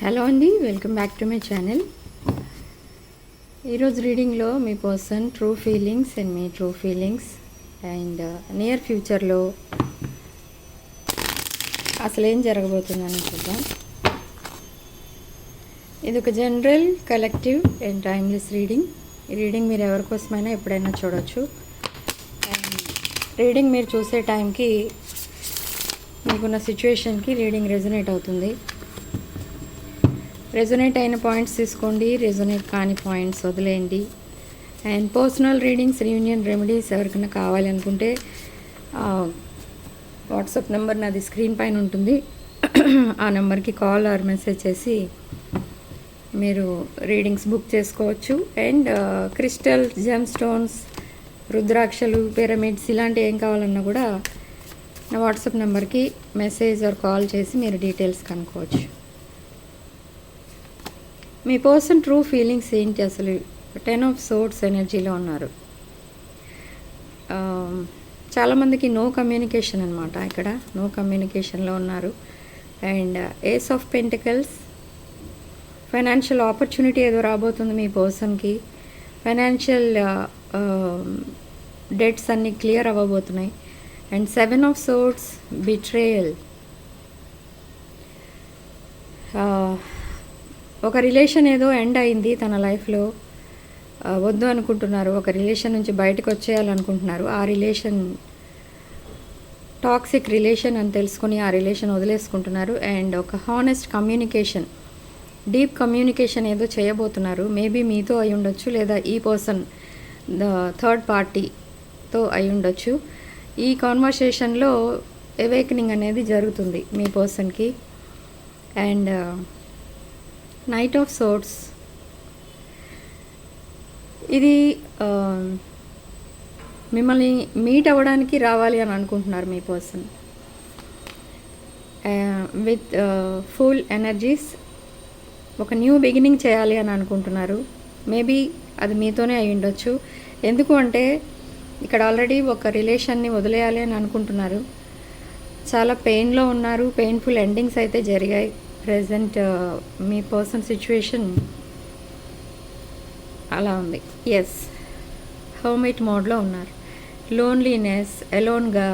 Hello అండి welcome back to my channel ఈరోజు రీడింగ్లో మీ పర్సన్ ట్రూ ఫీలింగ్స్ అండ్ మీ ట్రూ ఫీలింగ్స్ అండ్ నియర్ ఫ్యూచర్లో అసలు ఏం జరగబోతుందని చూద్దాం. ఇది ఒక general collective and timeless reading ఈ రీడింగ్ మీరు ఎవరి కోసమైనా ఎప్పుడైనా చూడవచ్చు అండ్ రీడింగ్ మీరు చూసే టైంకి మీకున్న సిచ్యువేషన్కి రీడింగ్ రెజనేట్ అవుతుంది. రెజొనేట్ అయిన పాయింట్స్ తీసుకోండి. రెజొనేట్ కాని పాయింట్స్ వదిలేయండి. And personal readings reunion remedies ఎవరికైనా కావాలి అనుకుంటే వాట్సాప్ నెంబర్ నాది స్క్రీన్ పైన ఉంటుంది. ఆ నెంబర్కి కాల్ ఆర్ మెసేజ్ చేసి మీరు రీడింగ్స్ బుక్ చేసుకోవచ్చు. అండ్ క్రిస్టల్ జెమ్ స్టోన్స్ రుద్రాక్షలు పిరమిడ్స్ ఇలాంటివి ఏం కావాలన్నా కూడా నా వాట్సాప్ నెంబర్కి మెసేజ్ ఆర్ కాల్ చేసి మీరు డీటెయిల్స్ కనుక్కోవచ్చు. మీ పర్సన్ ట్రూ ఫీలింగ్స్ ఏంటి అసలు? టెన్ ఆఫ్ సోర్ట్స్ ఎనర్జీలో ఉన్నారు. చాలామందికి నో కమ్యూనికేషన్ అనమాట ఇక్కడ. నో కమ్యూనికేషన్లో ఉన్నారు. And ace of pentacles financial opportunity ఏదో రాబోతుంది మీ పర్సన్కి. ఫైనాన్షియల్ డెట్స్ అన్నీ clear అవ్వబోతున్నాయి. And seven of swords betrayal. ఒక రిలేషన్ ఏదో ఎండ్ అయింది తన లైఫ్లో. వద్దు అనుకుంటున్నారు. ఒక రిలేషన్ నుంచి బయటకు వచ్చేయాలనుకుంటున్నారు. ఆ రిలేషన్ టాక్సిక్ రిలేషన్ అని తెలుసుకొని ఆ రిలేషన్ వదిలేసుకుంటున్నారు. అండ్ ఒక హానెస్ట్ కమ్యూనికేషన్ డీప్ కమ్యూనికేషన్ ఏదో చేయబోతున్నారు. మేబీ మీతో అయి ఉండొచ్చు లేదా ఈ పర్సన్ ద థర్డ్ పార్టీతో అయి ఉండొచ్చు. ఈ కాన్వర్సేషన్లో ఎవేకనింగ్ అనేది జరుగుతుంది మీ పర్సన్కి. అండ్ నైట్ ఆఫ్ సోర్ట్స్ ఇది మిమ్మల్ని మీట్ అవ్వడానికి రావాలి అని అనుకుంటున్నారు మీ పర్సన్ విత్ ఫుల్ ఎనర్జీస్ ఒక న్యూ బిగినింగ్ చేయాలి అని అనుకుంటున్నారు. మేబీ అది మీతోనే అయి ఉండొచ్చు. ఎందుకు అంటే ఇక్కడ ఆల్రెడీ ఒక రిలేషన్ని వదిలేయాలి అని అనుకుంటున్నారు. చాలా పెయిన్లో ఉన్నారు. పెయిన్ఫుల్ ఎండింగ్స్ అయితే జరిగాయి. ప్రజెంట్ uh, మీ పర్సన్ సిచ్యువేషన్ అలా ఉంది. ఎస్ హోమేట్ మోడ్లో ఉన్నారు. లోన్లీనెస్ ఎలోన్గా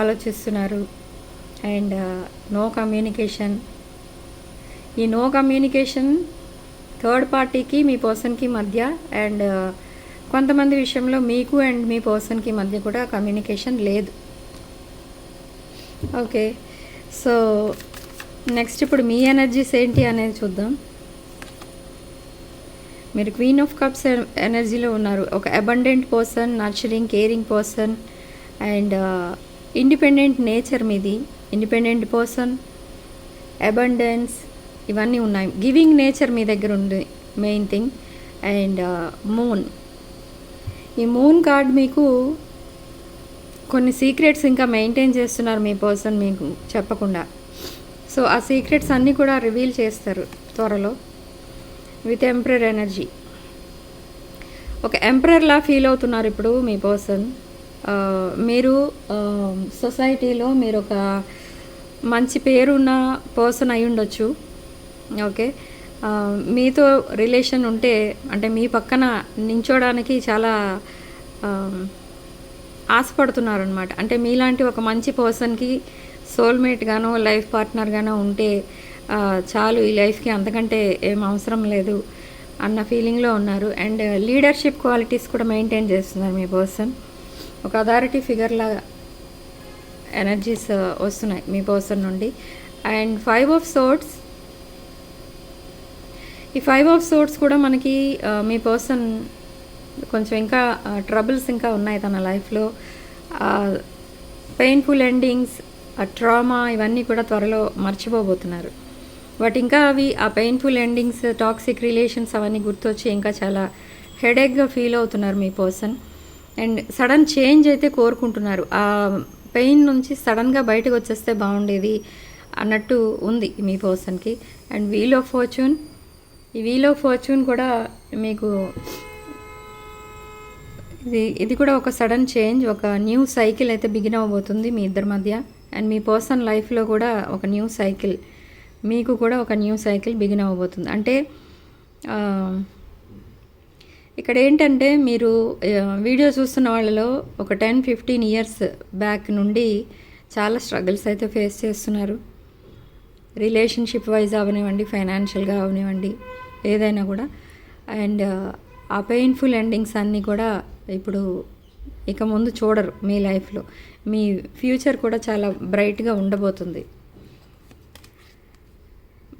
ఆలోచిస్తున్నారు. అండ్ నో కమ్యూనికేషన్ ఈ నో కమ్యూనికేషన్ థర్డ్ పార్టీకి మీ పర్సన్కి మధ్య అండ్ uh, కొంతమంది విషయంలో మీకు అండ్ మీ పర్సన్కి మధ్య కూడా కమ్యూనికేషన్ లేదు. ఓకే సో నెక్స్ట్ ఇప్పుడు మీ ఎనర్జీస్ ఏంటి అనేది చూద్దాం. మీరు క్వీన్ ఆఫ్ కప్స్ ఎనర్జీలో ఉన్నారు. ఒక abundant person nurturing caring person and independent nature మీది. ఇండిపెండెంట్ పర్సన్ అబండెన్స్ ఇవన్నీ ఉన్నాయి. గివింగ్ నేచర్ మీ దగ్గర ఉంది మెయిన్ థింగ్ అండ్ మూన్ ఈ మూన్ కార్డ్ మీకు కొన్ని సీక్రెట్స్ ఇంకా మెయింటైన్ చేస్తున్నారు మీ పర్సన్ మీకు చెప్పకుండా. సో ఆ సీక్రెట్స్ అన్నీ కూడా రివీల్ చేస్తారు త్వరలో విత్ ఎంప్రర్ ఎనర్జీ. ఒక ఎంప్రర్లా ఫీల్ అవుతున్నారు ఇప్పుడు మీ పర్సన్. మీరు సొసైటీలో మీరు ఒక మంచి పేరున్న పర్సన్ అయి ఉండొచ్చు ఓకే మీతో రిలేషన్ ఉంటే అంటే మీ పక్కన నించోడానికి చాలా ఆశపడుతున్నారనమాట ఆశపడుతున్నారు అనమాట అంటే మీలాంటి ఒక మంచి పర్సన్కి సోల్మేట్గానో లైఫ్ పార్ట్నర్గానో ఉంటే చాలు ఈ లైఫ్కి అంతకంటే ఏం అవసరం లేదు అన్న ఫీలింగ్లో ఉన్నారు. అండ్ లీడర్షిప్ క్వాలిటీస్ కూడా మెయింటైన్ చేస్తున్నారు మీ పర్సన్ ఒక అథారిటీ ఫిగర్లాగా ఎనర్జీస్ వస్తున్నాయి మీ పర్సన్ నుండి. అండ్ ఫైవ్ ఆఫ్ సోర్ట్స్ ఈ ఫైవ్ ఆఫ్ సోర్ట్స్ కూడా మనకి మీ పర్సన్ కొంచెం ఇంకా ట్రబుల్స్ ఇంకా ఉన్నాయి తన లైఫ్లో పెయిన్ఫుల్ ఎండింగ్స్ ట్రామా ఇవన్నీ కూడా త్వరలో మర్చిపోబోతున్నారు. బట్ ఇంకా అవి ఆ పెయిన్ఫుల్ ఎండింగ్స్ టాక్సిక్ రిలేషన్స్ అవన్నీ గుర్తొచ్చి ఇంకా చాలా హెడేక్గా ఫీల్ అవుతున్నారు మీ పర్సన్ అండ్ సడన్ చేంజ్ అయితే కోరుకుంటున్నారు. ఆ పెయిన్ నుంచి సడన్గా బయటకు వచ్చేస్తే బాగుండేది అన్నట్టు ఉంది మీ పర్సన్కి అండ్ వీల్ ఆఫ్ ఫార్చ్యూన్ ఈ వీల్ ఆఫ్ ఫార్చ్యూన్ కూడా మీకు ఇది ఇది కూడా ఒక సడన్ చేంజ్ ఒక న్యూ సైకిల్ అయితే బిగిన్ అవ్వబోతుంది మీ ఇద్దరి మధ్య. అండ్ మీ పర్సన్ లైఫ్లో కూడా ఒక న్యూ సైకిల్ మీకు కూడా ఒక న్యూ సైకిల్ బిగిన్ అవ్వబోతుంది. అంటే ఇక్కడ ఏంటంటే మీరు వీడియో చూస్తున్న వాళ్ళలో ఒక టెన్ ఫిఫ్టీన్ ఇయర్స్ బ్యాక్ నుండి చాలా స్ట్రగుల్స్ అయితే ఫేస్ చేస్తున్నారు. రిలేషన్షిప్ వైజ్ అవనివ్వండి ఫైనాన్షియల్గా అవనివ్వండి ఏదైనా కూడా. అండ్ ఆ పెయిన్ఫుల్ ఎండింగ్స్ అన్నీ కూడా ఇప్పుడు ఇక ముందు చూడరు మీ లైఫ్లో. మీ ఫ్యూచర్ కూడా చాలా బ్రైట్గా ఉండబోతుంది.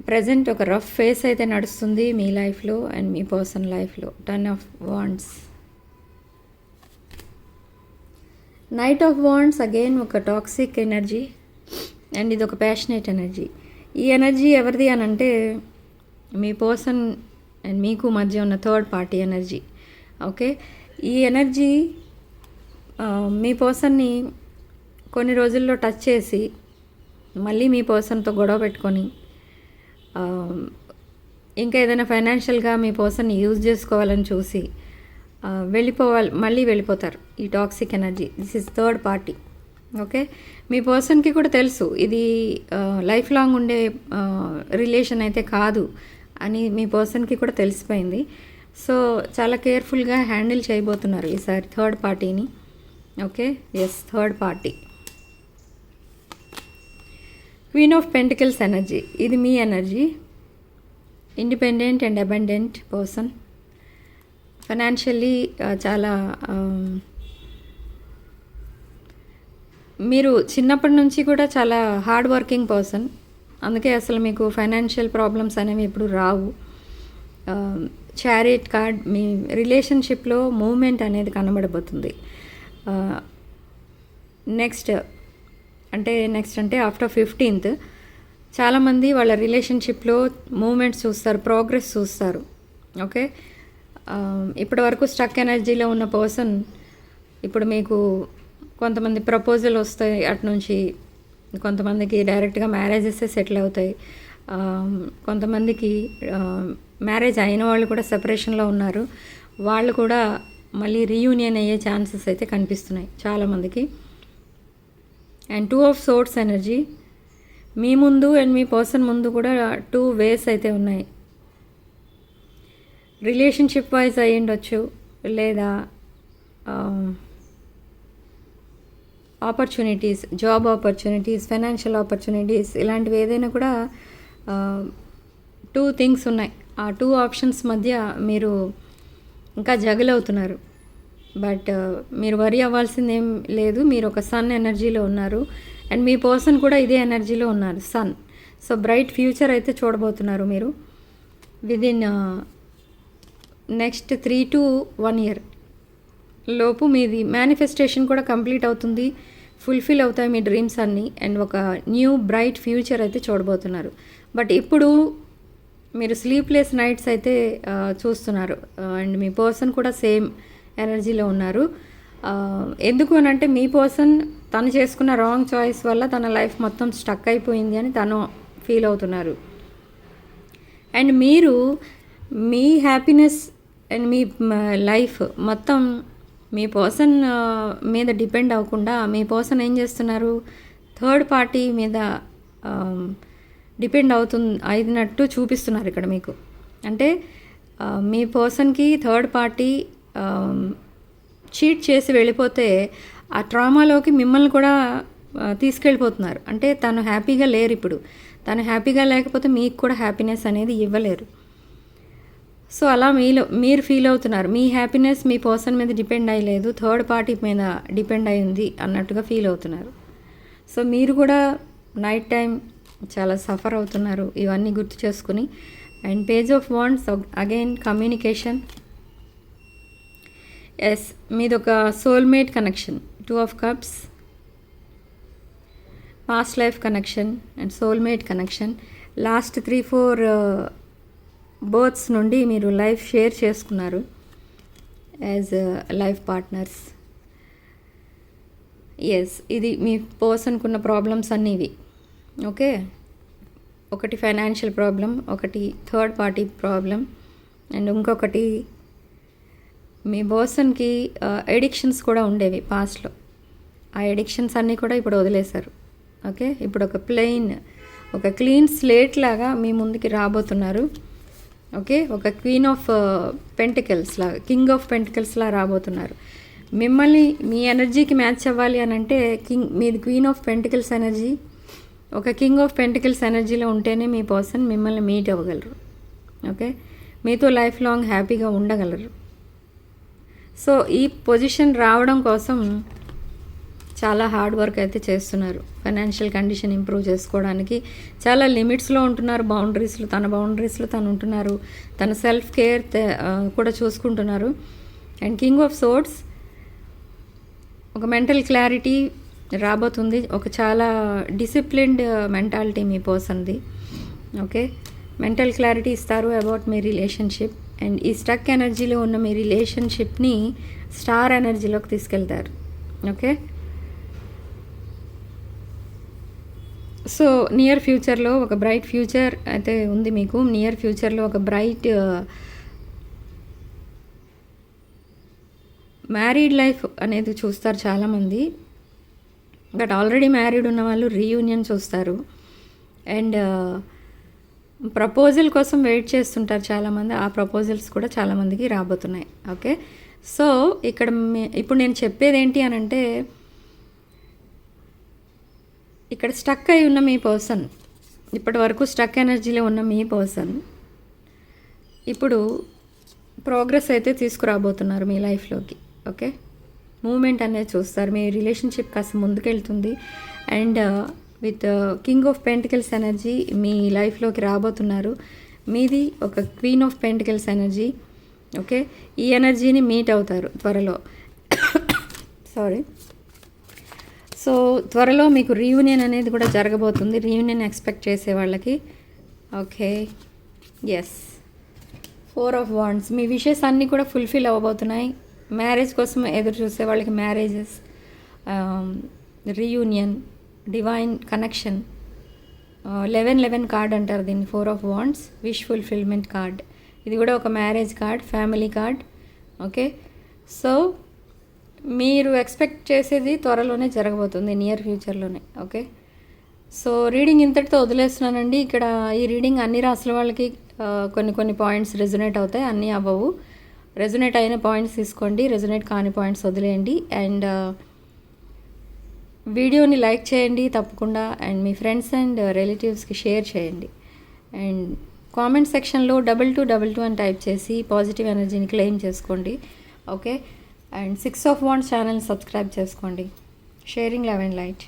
ప్రజెంట్ ఒక రఫ్ ఫేస్ అయితే నడుస్తుంది మీ లైఫ్లో అండ్ మీ పర్సన్ లైఫ్లో. Ten of wands. Knight of wands again ఒక టాక్సిక్ ఎనర్జీ అండ్ ఇది ఒక ప్యాషనేట్ ఎనర్జీ. ఈ ఎనర్జీ ఎవరిది అని అంటే మీ పర్సన్ అండ్ మీకు మధ్య ఉన్న థర్డ్ పార్టీ ఎనర్జీ. ఓకే? ఈ ఎనర్జీ మీ పర్సన్ని కొన్ని రోజుల్లో టచ్ చేసి మళ్ళీ మీ పర్సన్తో గొడవ పెట్టుకొని ఇంకా ఏదైనా ఫైనాన్షియల్గా మీ పర్సన్ని యూజ్ చేసుకోవాలని చూసి వెళ్ళిపోవాలి మళ్ళీ వెళ్ళిపోతారు ఈ toxic energy. This is third party. Okay? మీ పర్సన్కి కూడా తెలుసు ఇది లైఫ్ లాంగ్ ఉండే రిలేషన్ అయితే కాదు అని మీ పర్సన్కి కూడా తెలిసిపోయింది. సో చాలా కేర్ఫుల్గా హ్యాండిల్ చేయబోతున్నారు ఈసారి థర్డ్ పార్టీని. Okay yes third party queen of pentacles energy ఇది మీ energy independent and abundant person financially చాలా um, మీరు చిన్నప్పటి నుంచి కూడా చాలా హార్డ్ వర్కింగ్ పర్సన్ అందుకే అసలు మీకు ఫైనాన్షియల్ ప్రాబ్లమ్స్ అనేవి ఎప్పుడు రావు. Um, చారిట్ కార్డ్ మీ రిలేషన్షిప్లో మూమెంట్ అనేది కనబడబోతుంది. నెక్స్ట్ అంటే నెక్స్ట్ అంటే ఆఫ్టర్ ఫిఫ్టీన్త్ చాలామంది వాళ్ళ రిలేషన్షిప్లో మూమెంట్స్ చూస్తారు ప్రోగ్రెస్ చూస్తారు ఓకే ఇప్పటి వరకు స్టక్ ఎనర్జీలో ఉన్న పర్సన్ ఇప్పుడు మీకు కొంతమంది ప్రపోజల్ వస్తాయి అటు నుంచి కొంతమందికి డైరెక్ట్గా మ్యారేజెస్ సెటిల్ అవుతాయి కొంతమందికి మ్యారేజ్ అయిన వాళ్ళు కూడా సెపరేషన్లో ఉన్నారు వాళ్ళు కూడా మళ్ళీ రీయూనియన్ అయ్యే ఛాన్సెస్ అయితే కనిపిస్తున్నాయి చాలామందికి and two of swords energy మీ ముందు అండ్ మీ పర్సన్ ముందు కూడా టూ వేస్ అయితే ఉన్నాయి. రిలేషన్షిప్ వైజ్ అయ్యి ఉండొచ్చు లేదా opportunities job opportunities financial opportunities ఇలాంటివి ఏదైనా కూడా uh, టూ థింగ్స్ ఉన్నాయి. ఆ టూ ఆప్షన్స్ మధ్య మీరు ఇంకా జగల్ అవుతున్నారు బట్ uh, మీరు వరి అవ్వాల్సింది ఏం లేదు. మీరు ఒక సన్ ఎనర్జీలో ఉన్నారు. అండ్ మీ పర్సన్ కూడా ఇదే ఎనర్జీలో ఉన్నారు సన్. సో బ్రైట్ ఫ్యూచర్ అయితే చూడబోతున్నారు మీరు. Within uh, next three to one year లోపు మీది మేనిఫెస్టేషన్ కూడా కంప్లీట్ అవుతుంది. ఫుల్ఫిల్ అవుతాయి మీ డ్రీమ్స్ అన్నీ. అండ్ ఒక న్యూ బ్రైట్ ఫ్యూచర్ అయితే చూడబోతున్నారు. బట్ ఇప్పుడు మీరు స్లీప్లెస్ నైట్స్ అయితే చూస్తున్నారు. అండ్ మీ పర్సన్ కూడా సేమ్ ఎనర్జీలో ఉన్నారు. ఎందుకు అని అంటే మీ పర్సన్ తను చేసుకున్న రాంగ్ చాయిస్ వల్ల తన లైఫ్ మొత్తం స్టక్ అయిపోయింది అని తను ఫీల్ అవుతున్నారు. అండ్ మీరు మీ హ్యాపీనెస్ అండ్ మీ లైఫ్ మొత్తం మీ పర్సన్ మీద డిపెండ్ అవ్వకుండా మీ పర్సన్ ఏం చేస్తున్నారు? థర్డ్ పార్టీ మీద డిపెండ్ అవుతుంది అయినట్టు చూపిస్తున్నారు ఇక్కడ మీకు. అంటే మీ పర్సన్కి థర్డ్ పార్టీ చీట్ చేసి వెళ్ళిపోతే ఆ ట్రామాలోకి మిమ్మల్ని కూడా తీసుకెళ్ళిపోతున్నారు. అంటే తను హ్యాపీగా లేరు ఇప్పుడు. తను హ్యాపీగా లేకపోతే మీకు కూడా హ్యాపీనెస్ అనేది ఇవ్వలేరు. సో అలా మీలో మీరు ఫీల్ అవుతున్నారు. మీ హ్యాపీనెస్ మీ పర్సన్ మీద డిపెండ్ అయ్యలేదు. థర్డ్ పార్టీ మీద డిపెండ్ అయింది అన్నట్టుగా ఫీల్ అవుతున్నారు. సో మీరు కూడా నైట్ టైం చాలా సఫర్ అవుతున్నారు. ఇవన్నీ గుర్తు చేసుకుని. And page of wands again communication. Yes మీది ఒక soulmate connection. Two of cups. Past life connection and soulmate connection. Last three four births నుండి మీరు లైఫ్ షేర్ చేసుకున్నారు. As life partners. ఎస్ ఇది మీ పర్సన్కున్న ప్రాబ్లమ్స్ అన్నీ ఇవి. ఓకే. ఒకటి ఫైనాన్షియల్ ప్రాబ్లం ఒకటి థర్డ్ పార్టీ ప్రాబ్లం అండ్ ఇంకొకటి మీ పర్సన్కి ఎడిక్షన్స్ కూడా ఉండేవి పాస్ట్లో ఆ ఎడిక్షన్స్ అన్నీ కూడా ఇప్పుడు వదిలేశారు. ఓకే? ఇప్పుడు ఒక ప్లెయిన్ ఒక క్లీన్ స్లేట్ లాగా మీ ముందుకి రాబోతున్నారు. ఓకే? ఒక క్వీన్ ఆఫ్ పెంటికల్స్ లాగా కింగ్ ఆఫ్ పెంటికల్స్ లా రాబోతున్నారు. మిమ్మల్ని మీ ఎనర్జీకి మ్యాచ్ అవ్వాలి అని అంటే కింగ్ మీది క్వీన్ ఆఫ్ పెంటికల్స్ ఎనర్జీ ఒక కింగ్ ఆఫ్ పెంటికల్స్ ఎనర్జీలో ఉంటేనే మీ పర్సన్ మిమ్మల్ని మీట్ అవ్వగలరు. ఓకే మీతో లైఫ్ లాంగ్ హ్యాపీగా ఉండగలరు. సో ఈ పొజిషన్ రావడం కోసం చాలా హార్డ్ వర్క్ అయితే చేస్తున్నారు. ఫైనాన్షియల్ కండిషన్ ఇంప్రూవ్ చేసుకోవడానికి చాలా లిమిట్స్లో ఉంటున్నారు. బౌండరీస్లో తన బౌండరీస్లో తను ఉంటున్నారు. తన సెల్ఫ్ కేర్ కూడా చూసుకుంటున్నారు. అండ్ కింగ్ ఆఫ్ సోర్ట్స్ ఒక మెంటల్ క్లారిటీ రాబోతుంది. ఒక చాలా డిసిప్లిన్డ్ మెంటాలిటీ uh, మీ పర్సన్ది ఓకే మెంటల్ క్లారిటీ ఇస్తారు అబౌట్ మీ రిలేషన్షిప్ అండ్ ఈ స్టక్ ఎనర్జీలో ఉన్న మీ రిలేషన్షిప్ని స్టార్ ఎనర్జీలోకి తీసుకెళ్తారు. ఓకే సో నియర్ ఫ్యూచర్లో ఒక బ్రైట్ ఫ్యూచర్ అయితే ఉంది మీకు. నియర్ ఫ్యూచర్లో ఒక బ్రైట్ మ్యారీడ్ లైఫ్ అనేది చూస్తారు చాలామంది. బట్ ఆల్రెడీ మ్యారీడ్ ఉన్న వాళ్ళు రీయూనియన్ చూస్తారు. అండ్ ప్రపోజల్ కోసం వెయిట్ చేస్తుంటారు చాలామంది. ఆ ప్రపోజల్స్ కూడా చాలామందికి రాబోతున్నాయి. ఓకే? సో ఇక్కడ ఇప్పుడు నేను చెప్పేది ఏంటి అని అంటే ఇక్కడ స్టక్ అయి ఉన్న మీ పర్సన్ ఇప్పటి వరకు స్టక్ ఎనర్జీలో ఉన్న మీ పర్సన్ ఇప్పుడు ప్రోగ్రెస్ అయితే తీసుకురాబోతున్నారు మీ లైఫ్లోకి. ఓకే? మూమెంట్ అనేది చూస్తారు. మీ రిలేషన్షిప్ కాస్త ముందుకెళ్తుంది. And uh, with uh, king of pentacles energy మీ లైఫ్లోకి రాబోతున్నారు. మీది ఒక queen of pentacles energy. Okay? ఈ ఎనర్జీని మీట్ అవుతారు త్వరలో. సారీ. సో త్వరలో మీకు రీయూనియన్ అనేది కూడా జరగబోతుంది. రీయూనియన్ ఎక్స్పెక్ట్ చేసే వాళ్ళకి. Okay? Yes four of wands me wishes అన్నీ కూడా ఫుల్ఫిల్ అవ్వబోతున్నాయి. మ్యారేజ్ కోసం ఎదురు చూసే వాళ్ళకి marriages reunion divine connection eleven eleven card అంటారు దీన్ని four of wands wish fulfilment card ఇది కూడా ఒక marriage card family card okay so మీరు ఎక్స్పెక్ట్ చేసేది త్వరలోనే జరగబోతుంది నియర్ ఫ్యూచర్లోనే ఓకే సో రీడింగ్ ఇంతటితో వదిలేస్తున్నానండి. ఇక్కడ ఈ రీడింగ్ అన్ని రాసుల వాళ్ళకి uh, కొన్ని కొన్ని పాయింట్స్ రెజొనేట్ అవుతాయి అన్నీ అవ్వవు. రెజొనేట్ అయిన పాయింట్స్ తీసుకోండి రెజొనేట్ కాని పాయింట్స్ వదిలేయండి. అండ్ uh, వీడియోని లైక్ చేయండి తప్పకుండా అండ్ మీ ఫ్రెండ్స్ అండ్ రిలేటివ్స్కి షేర్ చేయండి. అండ్ కామెంట్ సెక్షన్లో డబల్ టూ డబల్ టూ అని టైప్ చేసి పాజిటివ్ ఎనర్జీని క్లెయిమ్ చేసుకోండి. Okay? And six of one channel subscribe చేసుకోండి. Sharing eleven light.